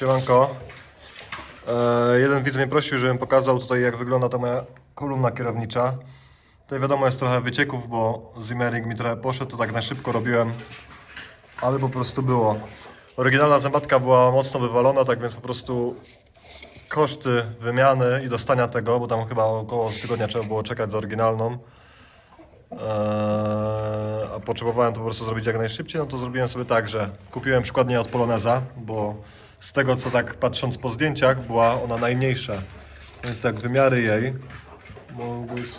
Siemanko. E, jeden widz mnie prosił, żebym pokazał tutaj jak wygląda ta moja kolumna kierownicza. Tutaj wiadomo jest trochę wycieków, bo Zimmering mi trochę poszedł, to tak na szybko robiłem, ale po prostu było. Oryginalna zębatka była mocno wywalona, tak więc po prostu koszty wymiany i dostania tego, bo tam chyba około tygodnia trzeba było czekać za oryginalną. Eee, a potrzebowałem to po prostu zrobić jak najszybciej, no to zrobiłem sobie tak, że kupiłem przykładnie od Poloneza, bo z tego co tak patrząc po zdjęciach była ona najmniejsza. Więc tak wymiary jej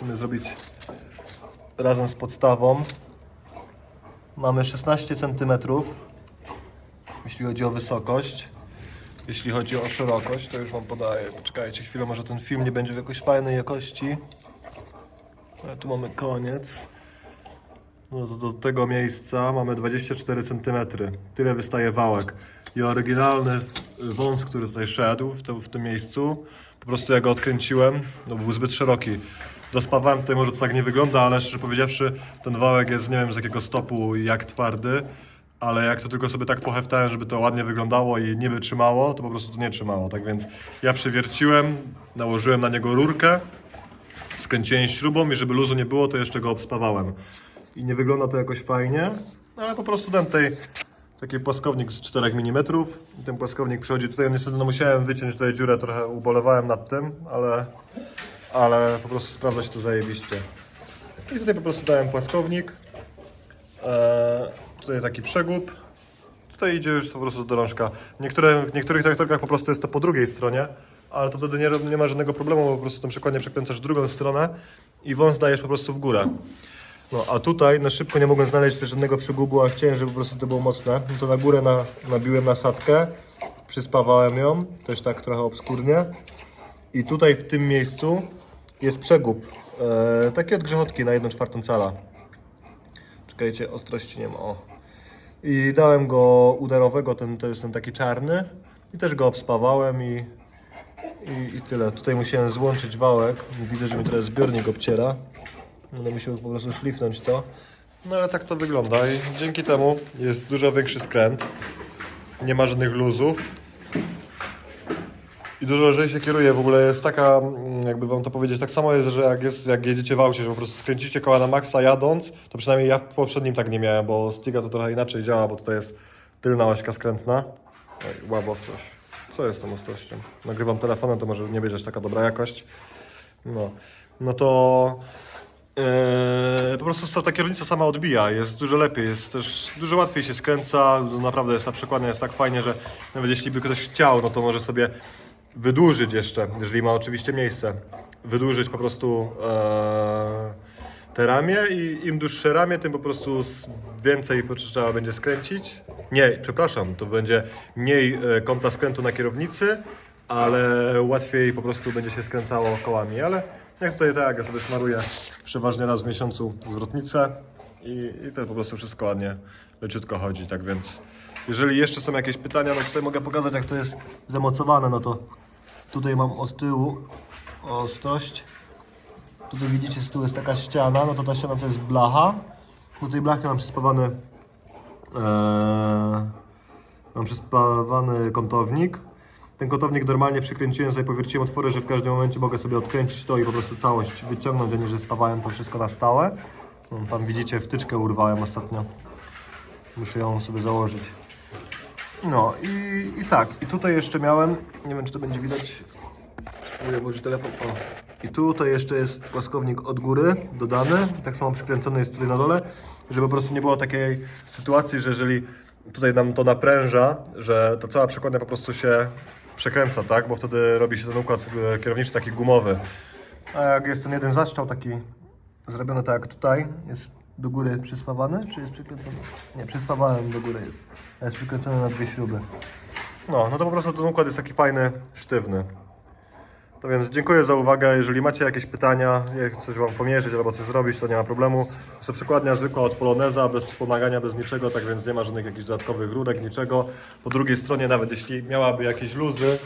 sumie zrobić razem z podstawą. Mamy 16 cm, jeśli chodzi o wysokość. Jeśli chodzi o szerokość, to już Wam podaję. Poczekajcie chwilę, może ten film nie będzie w jakoś fajnej jakości. A tu mamy koniec. No to do tego miejsca mamy 24 cm. Tyle wystaje wałek. I oryginalny wąs, który tutaj szedł w, tym- w tym miejscu, po prostu ja go odkręciłem, no był zbyt szeroki. Dospawałem tutaj, może to tak nie wygląda, ale szczerze powiedziawszy, ten wałek jest nie wiem z jakiego stopu i jak twardy. Ale jak to tylko sobie tak poheftałem, żeby to ładnie wyglądało i niby trzymało, to po prostu to nie trzymało. Tak więc ja przewierciłem, nałożyłem na niego rurkę, skręciłem śrubą i żeby luzu nie było, to jeszcze go obspawałem. I nie wygląda to jakoś fajnie, ale po prostu dałem tutaj taki płaskownik z 4 mm ten płaskownik przychodzi tutaj, niestety no musiałem wyciąć tutaj dziurę, trochę ubolewałem nad tym, ale, ale po prostu sprawdza się to zajebiście. I tutaj po prostu dałem płaskownik, eee, tutaj taki przegub, Tutaj idzie już po prostu do rączka. Niektóre, w niektórych traktorkach po prostu jest to po drugiej stronie, ale to wtedy nie, nie ma żadnego problemu, bo po prostu tym przykładnie przekręcasz drugą stronę i wąs dajesz po prostu w górę. No a tutaj na szybko nie mogłem znaleźć żadnego przygubu, a chciałem, żeby po prostu to było mocne. No to na górę na, nabiłem nasadkę, przyspawałem ją, też tak trochę obskurnie. I tutaj w tym miejscu jest przegub, e, taki od grzechotki na 1 czwartą cala. Czekajcie, ostrości nie ma. O. I dałem go udarowego, ten, to jest ten taki czarny. I też go obspawałem i, i, i tyle. Tutaj musiałem złączyć wałek. Widzę, że mi teraz zbiornik obciera. Będę musiał po prostu szlifnąć to. No ale tak to wygląda i dzięki temu jest dużo większy skręt. Nie ma żadnych luzów. I dużo lżej się kieruje. W ogóle jest taka, mm, jakby wam to powiedzieć, tak samo jest, że jak, jest, jak jedziecie w aucie, że po prostu skręcicie koła na maksa jadąc, to przynajmniej ja w poprzednim tak nie miałem, bo Stiga to trochę inaczej działa, bo tutaj jest tylna ośka skrętna. Oj, Łap ostrość. Co jest tą ostrością? Nagrywam telefonem, to może nie będzie taka dobra jakość. No, no to Eee, po prostu ta kierownica sama odbija, jest dużo lepiej, jest też dużo łatwiej się skręca, naprawdę jest ta przekładnia jest tak fajnie, że nawet jeśli by ktoś chciał, no to może sobie wydłużyć jeszcze, jeżeli ma oczywiście miejsce, wydłużyć po prostu eee, te ramię i im dłuższe ramię, tym po prostu więcej trzeba będzie skręcić. Nie, przepraszam, to będzie mniej e, kąta skrętu na kierownicy, ale łatwiej po prostu będzie się skręcało kołami, ale jak tutaj tak, ja sobie smaruję przeważnie raz w miesiącu zwrotnicę i, i to po prostu wszystko ładnie, leciutko chodzi, tak więc jeżeli jeszcze są jakieś pytania, no tutaj mogę pokazać jak to jest zamocowane, no to tutaj mam od tyłu ostrość, tutaj widzicie z tyłu jest taka ściana, no to ta ściana to jest blacha, do tej blachy mam przyspawany Eee, mam przyspawany kątownik. Ten kątownik normalnie przykręciłem sobie, powierciłem otwory, że w każdym momencie mogę sobie odkręcić to i po prostu całość wyciągnąć, a nie, że spawałem to wszystko na stałe. No, Tam widzicie, wtyczkę urwałem ostatnio. Muszę ją sobie założyć. No i, i tak, i tutaj jeszcze miałem, nie wiem czy to będzie widać, Spróbuję włożyć telefon. O. I tutaj jeszcze jest płaskownik od góry dodany. Tak samo przykręcony jest tutaj na dole, żeby po prostu nie było takiej sytuacji, że jeżeli tutaj nam to napręża, że ta cała przekładnia po prostu się przekręca, tak? Bo wtedy robi się ten układ e, kierowniczy taki gumowy. A jak jest ten jeden zastrzał taki zrobiony tak jak tutaj, jest do góry przyspawany, czy jest przykręcony? Nie, przyspawany do góry jest. A jest przykręcony na dwie śruby. No, no to po prostu ten układ jest taki fajny, sztywny. To więc dziękuję za uwagę. Jeżeli macie jakieś pytania, jak coś Wam pomierzyć albo coś zrobić, to nie ma problemu. Jest to przykładnia zwykła od Poloneza, bez wspomagania, bez niczego, tak więc nie ma żadnych jakichś dodatkowych rurek, niczego. Po drugiej stronie, nawet jeśli miałaby jakieś luzy,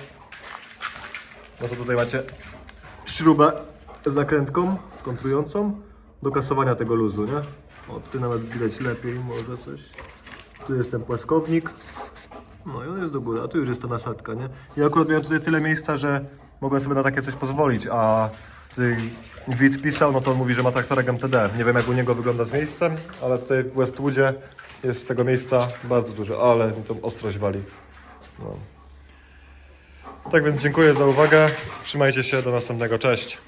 no to tutaj macie śrubę z nakrętką kontrującą do kasowania tego luzu, nie? O, tutaj nawet widać lepiej może coś. Tu jest ten płaskownik. No i on jest do góry, a tu już jest ta nasadka, nie? Ja akurat miałem tutaj tyle miejsca, że mogłem sobie na takie coś pozwolić, a tutaj widz pisał, no to on mówi, że ma traktorek MTD. Nie wiem jak u niego wygląda z miejscem, ale tutaj w Westwoodzie jest tego miejsca bardzo dużo, ale mi tą ostrość wali. No. Tak więc dziękuję za uwagę, trzymajcie się, do następnego, cześć.